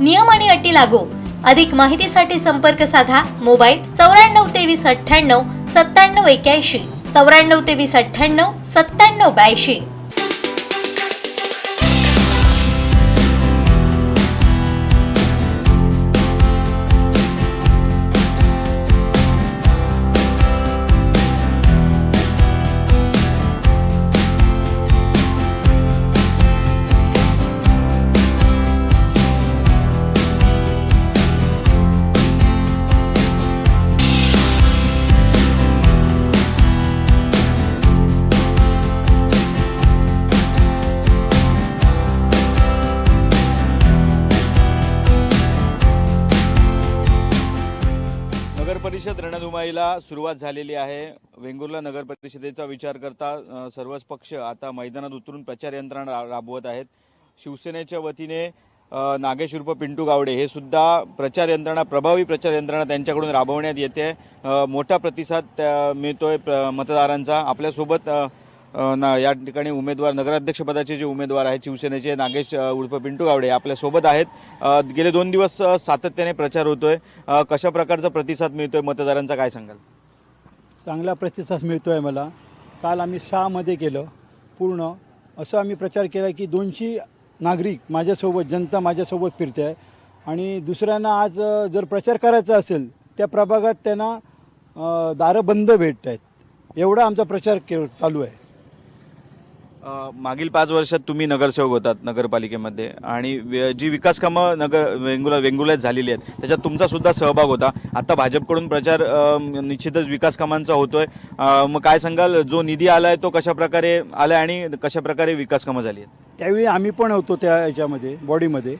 नियम आणि अटी लागू. अधिक माहितीसाठी संपर्क साधा मोबाईल चौऱ्याण्णव तेवीस अठ्ठ्याण्णव सत्त्याण्णव एक्याऐंशी. चौऱ्याण्णव तेवीस अठ्ठ्याण्णव सत्त्याण्णव ब्याऐंशी. रणधुमाईला सुरुवात झालेली आहे. वेंगुर्ला नगर परिषदेचा विचार करता सर्वच पक्ष आता मैदानात उतरून प्रचार यंत्रणा रा- राबवत आहेत. शिवसेनेच्या वतीने नागेश उर्फ पिंटू गावडे हे सुद्धा प्रचार यंत्रणा प्रभावी प्रचार यंत्रणा त्यांच्याकडून राबवण्यात येते. मोठा प्रतिसाद त्या- मिळतोय प्र- मतदारांचा. आपल्यासोबत ना या ठिकाणी उमेदवार नगराध्यक्षपदाचे जे उमेदवार आहेत शिवसेनेचे नागेश उर्फ पिंटू गावडे आपल्यासोबत आहेत. गेले दोन दिवस सातत्याने प्रचार होतोय. कशा प्रकारचा प्रतिसाद मिळतोय? मतदारांचा काय सांगाल? चांगला प्रतिसाद मिळतो आहे मला. काल आम्ही सहामध्ये केलं पूर्ण. असं आम्ही प्रचार केला की दोनशे नागरिक माझ्यासोबत जनता माझ्यासोबत फिरते आहे आणि दुसऱ्यांना आज जर प्रचार करायचा असेल त्या प्रभागात त्यांना दारं बंद भेटत आहेत एवढा आमचा प्रचार के चालू आहे. मागील पाच वर्षात तुम्ही नगरसेवक होतात नगरपालिकेमध्ये आणि वे- जी विकास कामं नगर वेंगुला वेंगुल्यात झालेली आहेत त्याच्यात तुमचा सुद्धा सहभाग होता. आता भाजपकडून प्रचार अ, निश्चितच विकास कामांचा होतोय. अ, मग काय सांगाल जो निधी आलाय तो कशा प्रकारे आलाय आणि कशा प्रकारे विकास कामं झाली आहेत? त्यावेळी आम्ही पण होतो त्या याच्यामध्ये बॉडीमध्ये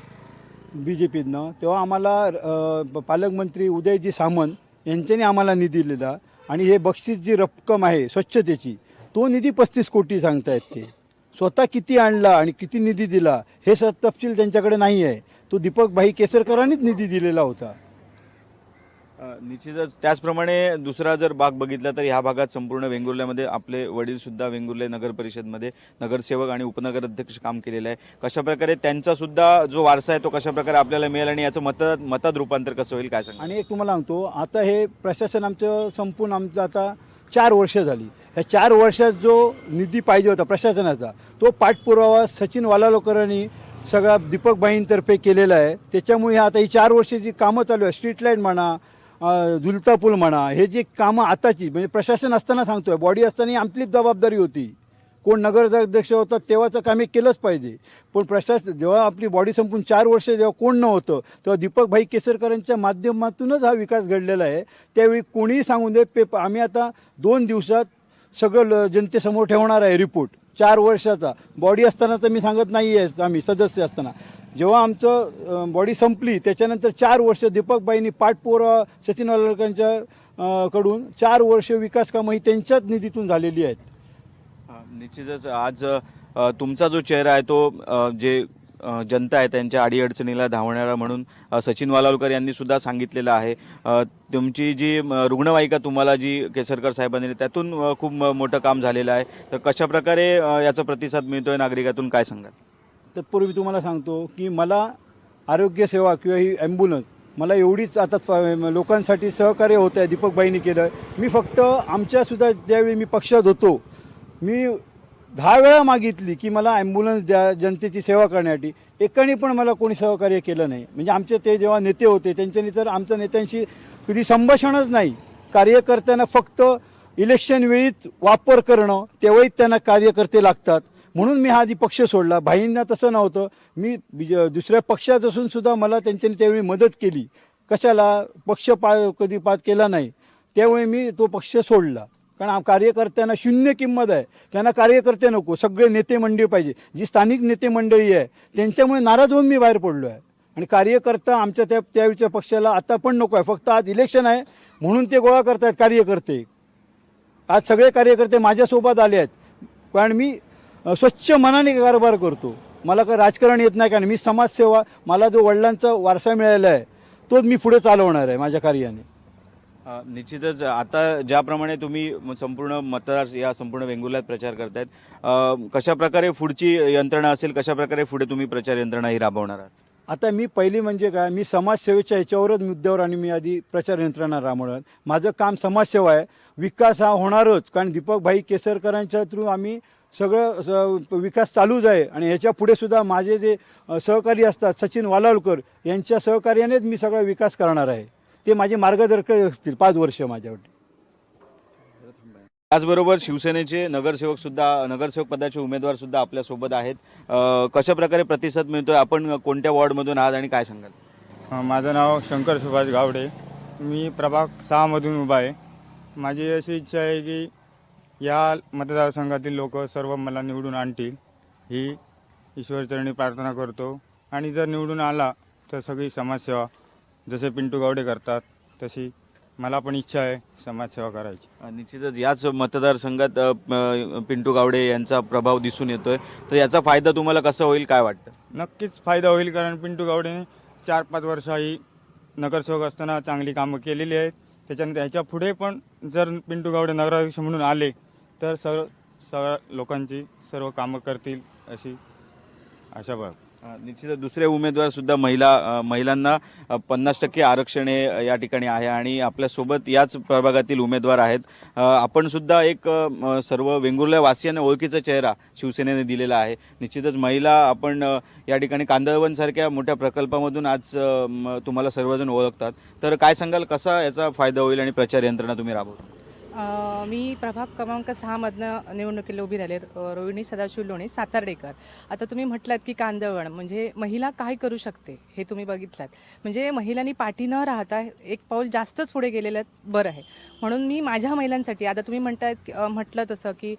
बी जे पीतनं. तेव्हा आम्हाला अ, पालकमंत्री उदयजी सामंत यांच्यानी आम्हाला निधी दिलेला. आणि हे बक्षीस जी रक्कम आहे स्वच्छतेची तो निधी पस्तीस कोटी सांगतायत ते. स्वतः किती आणला आणि किती निधी दिला हे स तपशील त्यांच्याकडे नाही आहे तो दीपक भाई केसरकरांनीच निधी दिलेला होता. निश्चितच. त्याचप्रमाणे दुसरा जर भाग बघितला तर ह्या भागात संपूर्ण वेंगुर्ल्यामध्ये आपले वडील सुद्धा वेंगुर्ले नगर परिषदमध्ये नगरसेवक आणि उपनगर अध्यक्ष काम केलेलं आहे. कशा प्रकारे त्यांचा सुद्धा जो वारसा आहे तो कशा प्रकारे आपल्याला मिळेल आणि याचं मतात मतात रूपांतर कसं होईल काय सांगा आणि एक तुम्हाला सांगतो आता हे प्रशासन आमचं संपूर्ण आमचं आता चार वर्ष झाली. ह्या चार वर्षात जो निधी पाहिजे होता प्रशासनाचा तो पाठपुरावा सचिन वालालोकरांनी सगळा दीपकबाईंतर्फे केलेला आहे. त्याच्यामुळे आता ही चार वर्ष जी कामं चालू आहे स्ट्रीट लाइट म्हणा झुलता पूल म्हणा हे जी कामं आताची म्हणजे प्रशासन असताना सांगतोय बॉडी असताना ही आमचीच जबाबदारी होती. कोण नगराध्यक्ष होतात तेव्हाचं काम हे केलंच पाहिजे. पण प्रशासन जेव्हा आपली बॉडी संपून चार वर्ष जेव्हा कोण नव्हतं तेव्हा दीपकभाई केसरकरांच्या माध्यमातूनच हा विकास घडलेला आहे. त्यावेळी कोणीही सांगून दे पेप आम्ही आता दोन दिवसात सगळं ल- जनतेसमोर ठेवणार आहे रिपोर्ट. चार वर्षाचा. बॉडी असताना तर मी सांगत नाही आहे आम्ही सदस्य असताना. जेव्हा आमचं बॉडी संपली त्याच्यानंतर चार वर्ष दीपकबाईंनी पाठपोरा सचिन वालकरांच्या कडून चार वर्ष विकास कामं ही त्यांच्याच निधीतून झालेली आहेत. निश्चितच आज तुमचा जो चेहरा आहे तो जे जनता आहे त्यांच्या अडीअडचणीला धावणारा म्हणून सचिन वालावलकर यांनी सुद्धा सांगितलेलं आहे. तुमची जी रुग्णवाहिका तुम्हाला जी केसरकर साहेबांनी त्यातून खूप म- मोठं काम झालेलं आहे. तर कशा प्रकारे याचा प्रतिसाद मिळतोय नागरिकातून काय सांगाल? तत्पूर्वी तुम्हाला सांगतो की मला आरोग्यसेवा किंवा ही ॲम्ब्युलन्स मला एवढीच आता फ- लोकांसाठी सहकार्य होत आहे दीपकबाईंनी केलं. मी फक्त आमच्यासुद्धा ज्यावेळी मी पक्षात होतो मी दहा वेळा मागितली की मला ॲम्ब्युलन्स द्या जनतेची सेवा करण्यासाठी. एकाने पण मला कोणी सहकार्य केलं नाही. म्हणजे आमचे ते जेव्हा नेते होते त्यांच्यानी तर आमच्या नेत्यांशी कधी संभाषणच नाही. कार्यकर्त्यांना फक्त इलेक्शन वेळीच वापर करणं तेव्हाही त्यांना कार्यकर्ते लागतात. म्हणून मी हा आधी पक्ष सोडला. भाईंना तसं नव्हतं. मी दुसऱ्या पक्षात असून सुद्धा मला त्यांच्यानी त्यावेळी मदत केली. कशाला? पक्ष पा कधी पात केला नाही. त्यावेळी मी तो पक्ष सोडला. कारण कार्यकर्त्यांना शून्य किंमत आहे. त्यांना कार्यकर्ते नको सगळे नेते मंडळी पाहिजे. जी स्थानिक नेते मंडळी आहे त्यांच्यामुळे नाराज होऊन मी बाहेर पडलो आहे. आणि कार्यकर्ता आमच्या त्या त्यावेळच्या पक्षाला आता पण नको आहे. फक्त आज इलेक्शन आहे म्हणून ते गोळा करतायत कार्यकर्ते. आज सगळे कार्यकर्ते माझ्यासोबत आले आहेत. कारण मी स्वच्छ मनाने कारभार करतो. मला काय राजकारण येत नाही कारण मी समाजसेवा मला जो वडिलांचा वारसा मिळाला आहे तोच मी पुढे चालवणार आहे माझ्या कार्याने. निश्चितच. आता ज्याप्रमाणे तुम्ही संपूर्ण मतदार या संपूर्ण वेंगुर्ल्यात प्रचार करतायत कशाप्रकारे कशा प्रकारे पुढची यंत्रणा असेल कशाप्रकारे पुढे तुम्ही प्रचार यंत्रणा ही राबवणार आहात? आता मी पहिली म्हणजे काय मी समाजसेवेच्या ह्याच्यावरच मुद्द्यावर आणि मी आधी प्रचार यंत्रणा राबवणार माझं काम समाजसेवा आहे. विकास हा होणारच कारण दीपकभाई केसरकरांच्या थ्रू आम्ही सगळं स- विकास चालूच आहे. आणि ह्याच्या पुढे सुद्धा माझे जे सहकारी असतात सचिन वालावलकर यांच्या सहकार्यानेच मी सगळा विकास करणार आहे. ते माझे मार्गदर्शक असतील पाच वर्ष माझ्यासाठी त्याचबरोबर शिवसेनेचे नगरसेवक सुद्धा नगरसेवक पदाचे उमेदवार सुद्धा आपल्यासोबत आहेत. अ, कशा प्रकारे प्रतिसाद मिळतोय? आपण कोणत्या वॉर्डमधून आहात आणि काय सांगाल? अ, माझं नाव शंकर सुभाष गावडे. मी प्रभाग सहामधून उभा आहे. माझी अशी इच्छा आहे की या मतदारसंघातील लोक सर्व मला निवडून आणतील. ही ईश्वरचरणी प्रार्थना करतो. आणि जर निवडून आला तर सगळी समाजसेवा जसे पिंटू गावडे करतात तशी मला पण इच्छा आहे समाजसेवा करायची. निश्चितच याच मतदारसंघात अ, पिंटू गावडे यांचा प्रभाव दिसून येतोय. तर याचा फायदा तुम्हाला कसा होईल काय वाटतं? नक्कीच फायदा होईल कारण पिंटू गावडेने चार पाच वर्ष ही नगरसेवक असताना चांगली कामं केलेली आहेत. त्याच्यानंतर ह्याच्या पुढे पण जर पिंटू गावडे नगराध्यक्ष म्हणून आले तर सर्व सर्व लोकांची सर्व कामं करतील अशी आशा बघ निश्चित निश्चितच दुसरे उमेदवार सुद्धा महिला महिलांना पन्नास टक्के आरक्षण हे या ठिकाणी आहे आणि आपल्यासोबत याच प्रभागातील उमेदवार आहेत. आपण सुद्धा एक सर्व वेंगुर्ल्या वासियांना ओळखीचा चेहरा शिवसेनेने दिलेला आहे. निश्चितच महिला आपण या ठिकाणी कांदळवनसारख्या मोठ्या प्रकल्पामधून आज तुम्हाला सर्वजण ओळखतात. तर काय सांगाल कसा याचा फायदा होईल आणि प्रचार यंत्रणा तुम्ही राबवता? मी प्रभाग क्रमांक सहामधनं निवडणुकीला उभी राहिले रोहिणी सदाशिव लोणी सातार्डेकर. आता तुम्ही म्हटलात की कांदळवण म्हणजे महिला काय करू शकते हे तुम्ही बघितलात. म्हणजे महिलांनी पाठी न राहता एक पाऊल जास्तच पुढे गेलेलं बरं आहे. म्हणून मी माझ्या महिलांसाठी आता तुम्ही म्हणतायत म्हटलं तसं की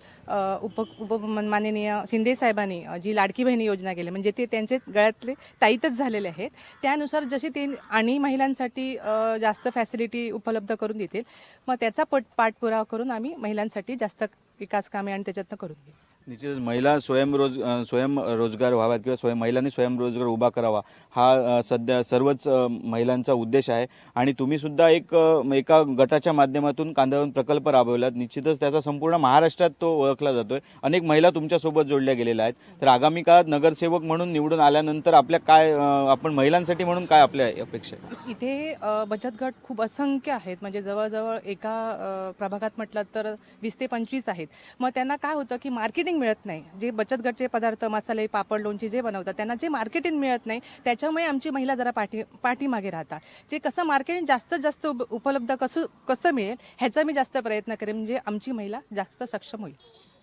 उप उप माननीय शिंदे साहेबांनी जी लाडकी बहिणी योजना केली म्हणजे ते त्यांचे गळ्यातले ताईतच झालेले आहेत. त्यानुसार जशी ते आणि महिलांसाठी जास्त फॅसिलिटी उपलब्ध करून देतील मग त्याचा पट पाठपुरावा करून आम्ही महिलांसाठी जास्त विकास कामे आणि त्याच्यातनं करून घेऊ. निश्चितच महिला स्वयंरोज स्वयंरोजगार व्हाव्यात किंवा स्वयं महिलांनी स्वयंरोजगार उभा करावा हा सध्या सर्वच महिलांचा उद्देश आहे. आणि तुम्ही सुद्धा एक एका गटाच्या माध्यमातून कांदळवन प्रकल्प राबवलात. निश्चितच त्याचा संपूर्ण महाराष्ट्रात तो ओळखला जातोय. अनेक महिला तुमच्यासोबत जोडल्या गेलेल्या आहेत. तर आगामी काळात नगरसेवक म्हणून निवडून आल्यानंतर आपल्या काय आपण महिलांसाठी म्हणून काय आपल्या अपेक्षा इथे बचत गट खूप असंख्य आहेत. म्हणजे जवळजवळ एका प्रभागात म्हटलं तर वीस ते पंचवीस आहेत. मग त्यांना काय होतं की मार्केटिंग मिळत नाही. जे बचत गटचे पदार्थ मसाले पापड लोणची जे बनवतात त्यांना जे मार्केटिंग मिळत नाही त्याच्यामुळे आमची महिला जरा पाठी पाठीमागे राहतात. जे कसं मार्केटिंग जास्तीत जास्त उप- उपलब्ध कसं कसं मिळेल ह्याचा मी जास्त प्रयत्न करेन. म्हणजे आमची महिला जास्त सक्षम होईल.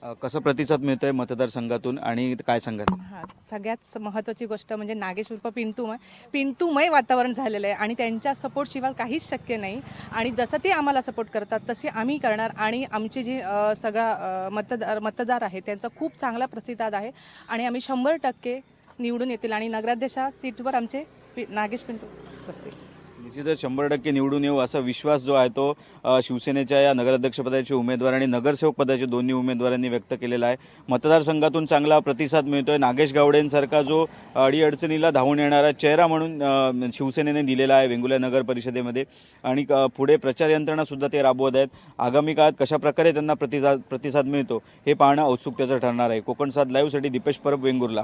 कसं प्रतिसाद मिळतोय मतदारसंघातून आणि काय सांगाल? हा सगळ्यात महत्त्वाची गोष्ट म्हणजे नागेश उर्फ पिंटूमय पिंटूमय वातावरण झालेलं आहे आणि त्यांच्या सपोर्टशिवाय काहीच शक्य नाही. आणि जसं ते आम्हाला सपोर्ट करतात तसे आम्ही करणार आणि आमचे जे अ, सगळा अ, मतदार मतदार आहे त्यांचा खूप चांगला प्रतिसाद आहे आणि आम्ही शंभर टक्के निवडून येतील आणि नगराध्यक्षा सीटवर आमचे पि- नागेश पिंटू बसतील निश्चितच शंभर टक्के निवडून येऊ असा विश्वास जो आहे तो शिवसेनेच्या या नगराध्यक्षपदाचे उमेदवार आणि नगरसेवक पदाचे दोन्ही उमेदवारांनी व्यक्त केलेला आहे. मतदारसंघातून चांगला प्रतिसाद मिळतोय. नागेश गावडेंसारखा जो अडीअडचणीला धावून येणारा चेहरा म्हणून शिवसेनेने दिलेला आहे वेंगुल्या नगर परिषदेमध्ये. आणि पुढे प्रचार यंत्रणा सुद्धा ते राबवत आहेत. आगामी काळात कशा प्रकारे त्यांना प्रतिसाद प्रतिसाद मिळतो हे पाहणं औत्सुकतेचं ठरणार आहे. कोकणसात लाईव्हसाठी दीपेश परब वेंगुर्ला.